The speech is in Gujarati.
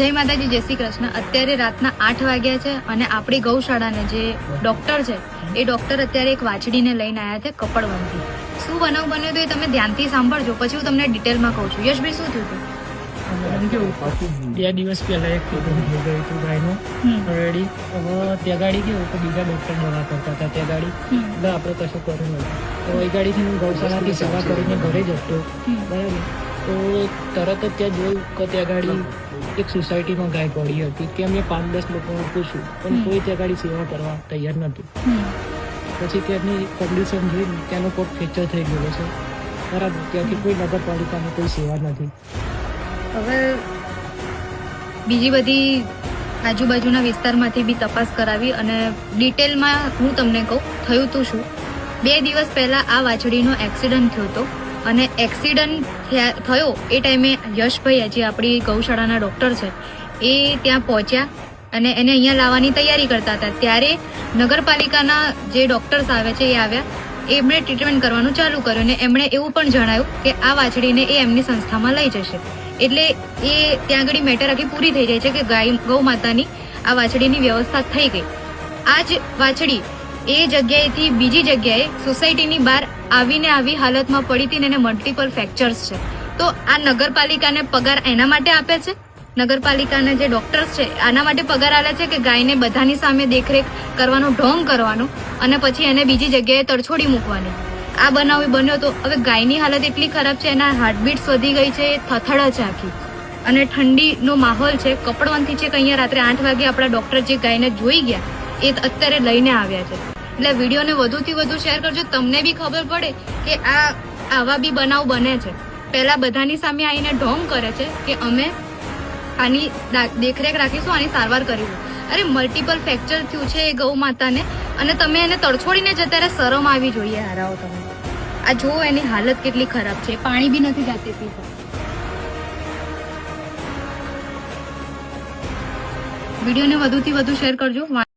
જય માતાજી જય શ્રી કૃષ્ણ. અત્યારે રાતના આઠ વાગ્યા છે અને આપણી ગૌશાળાને જે ડોક્ટર છે એ ડોક્ટર અત્યારે એક વાછડીને લઈને આવ્યા છે કપડવંતી. શું બનાવ બન્યો તો એ તમે ધ્યાનથી સાંભળજો. પછી હું તમને ડિટેલમાં કહું છું. યશભાઈ શું થયું હતું? બે દિવસ પહેલા એક થઈ ગયું હતું ગાયનું ઓલરેડી હવે ત્યાં ગાડી કેવું? કે બીજા ડૉક્ટર દવા કરતા હતા ત્યાં ગાડી. એટલે આપણે કશું કરવું નહીં તો એ ગાડીથી હું ગૌશાળાથી સેવા કરીને ઘરે જતો. બરાબર. તો તરત જ ત્યાં જોયું કે ત્યાં ગાડી એક સોસાયટીમાં ગાય પડી હતી. કે અમે પાંચ દસ લોકોને પૂછ્યું પણ કોઈ ત્યાં ગાડી સેવા કરવા તૈયાર નહોતું. પછી ત્યાંની કન્ડિશન જોઈને ત્યાંનો કોટ ફ્રેક્ચર થઈ ગયો છે બરાબર ત્યાંથી કોઈ નગરપાલિકાની કોઈ સેવા નથી. હવે બીજી બધી આજુબાજુના વિસ્તારમાંથી બી તપાસ કરાવી અને ડિટેલમાં હું તમને કહું થયું તો શું? બે દિવસ પહેલા આ વાછડીનો એક્સિડન્ટ થયો હતો. અને એક્સિડન્ટ થયા- એ ટાઈમે યશભાઈ જે આપણી ગૌશાળાના ડૉક્ટર છે, એ ત્યાં પહોંચ્યા અને એને અહીંયા લાવવાની તૈયારી કરતા હતા. ત્યારે નગરપાલિકાના જે ડૉક્ટર્સ આવે છે એ આવ્યા, એમણે ટ્રીટમેન્ટ કરવાનું ચાલુ કર્યું અને એમણે એવું પણ જણાવ્યું કે આ વાછડીને એ એમની સંસ્થામાં લઈ જશે. એટલે એ ત્યાં આગળ મેટર આખી પૂરી થઈ જાય છે કે ગાય, ગૌ માતાની આ વાછડીની વ્યવસ્થા થઈ ગઈ. આ જ વાછડી એ જગ્યાએથી બીજી જગ્યાએ સોસાયટીની બહાર આવીને આવી હાલતમાં પડી હતી એને મલ્ટિપલ ફ્રેક્ચર્સ છે. તો આ નગરપાલિકાને પગાર એના માટે આપે છે? નગરપાલિકાના જે ડોક્ટર્સ છે, આના માટે પગાર આલે છે કે ગાયને બધાની સામે દેખરેખ કરવાનો, ઢોંગ કરવાનો અને પછી એને બીજી જગ્યાએ તડછોડી મૂકવાની? આ બનાવ બન્યો તો હવે ગાયની હાલત એટલી ખરાબ છે, એના હાર્ટબીટ્સ વધી ગઈ છે એ થથડા છે આખી. અને ઠંડીનો માહોલ છે કપડવંથી છે કે અહીંયા રાત્રે આઠ વાગે આપણા ડોક્ટર જે ગાયને જોઈ ગયા એ અત્યારે લઈને આવ્યા છે. એટલે વિડીયોને વધુથી વધુ શેર કરજો. તમને બી ખબર પડે કે આ આવા બી બનાવ બને છે. પહેલા બધાની સામે આવીને ઢોંગ કરે છે કે અમે આની દેખરેખ રાખીશું, આની સારવાર કરીશું. અરે મલ્ટિપલ ફ્રેક્ચર થયું છે એ ગૌ માતાને. અને તમે એને તડછોડીને જતા અત્યારે શરમ આવી જોઈએ, હારાઓ તમે. આ જુઓ, એની હાલત કેટલી ખરાબ છે. પાણી બી નથી જાતે પી વિડીયોને વધુથી વધુ શેર કરજો.